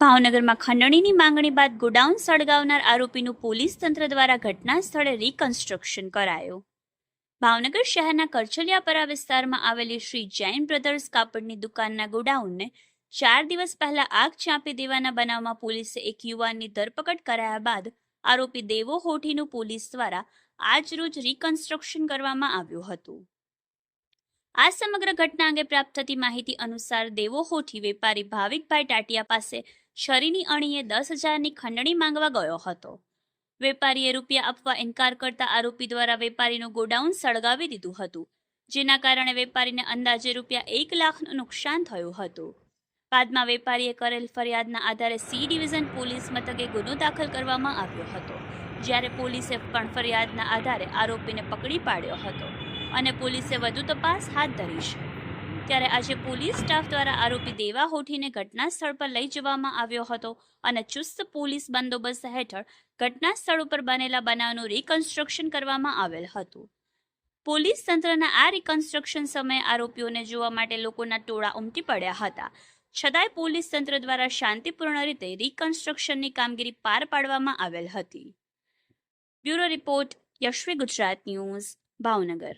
ભાવનગરમાં ખંડણીની માંગણી બાદ ગોડાઉન સળગાવનાર આરોપીનું પોલીસ તંત્ર દ્વારા ઘટના સ્થળે રિકન્સ્ટ્રક્શન કરાયું. ભાવનગર શહેરના કરચલિયાપરા વિસ્તારમાં આવેલી શ્રી જૈન બ્રધર્સ કાપડની દુકાનના ગોડાઉનને ચાર દિવસ પહેલા આગ ચાંપી દેવાના બનાવમાં પોલીસે એક યુવાનની ધરપકડ કરાયા બાદ આરોપી દેવો હોઠીનું પોલીસ દ્વારા આજરોજ રિકન્સ્ટ્રક્શન કરવામાં આવ્યું હતું. આ સમગ્ર ઘટના અંગે પ્રાપ્ત થતી માહિતી અનુસાર દેવો હોઠી વેપારી ભાવિકભાઈ ટાટિયા પાસે છરીની અણીએ દસ હજારની ખંડણી માંગવા ગયો હતો. વેપારીએ રૂપિયા આપવા ઇનકાર કરતા આરોપી દ્વારા વેપારીનું ગોડાઉન સળગાવી દીધું હતું, જેના કારણે વેપારીને અંદાજે રૂપિયા એક લાખનું નુકસાન થયું હતું. બાદમાં વેપારીએ કરેલ ફરિયાદના આધારે સી ડિવિઝન પોલીસ મથકે ગુનો દાખલ કરવામાં આવ્યો હતો, જ્યારે પોલીસે પણ ફરિયાદના આધારે આરોપીને પકડી પાડ્યો હતો અને પોલીસે વધુ તપાસ હાથ ધરી છે. ત્યારે આજે પોલીસ સ્ટાફ દ્વારા આરોપી દેવા હોઠીને ઘટના સ્થળ પર લઈ જવામાં આવ્યો હતો અને ચુસ્ત પોલીસ બંદોબસ્ત હેઠળ ઘટના સ્થળ ઉપર બનેલા બનાવનું રિકન્સ્ટ્રક્શન કરવામાં આવેલ હતું. પોલીસ તંત્રના આ રિકન્સ્ટ્રક્શન સમયે આરોપીઓને જોવા માટે લોકોના ટોળા ઉમટી પડ્યા હતા. છતાંય પોલીસ તંત્ર દ્વારા શાંતિપૂર્ણ રીતે રિકન્સ્ટ્રક્શનની કામગીરી પાર પાડવામાં આવેલ હતી. Bureau report Yashvi Gujarat news, Bhavnagar.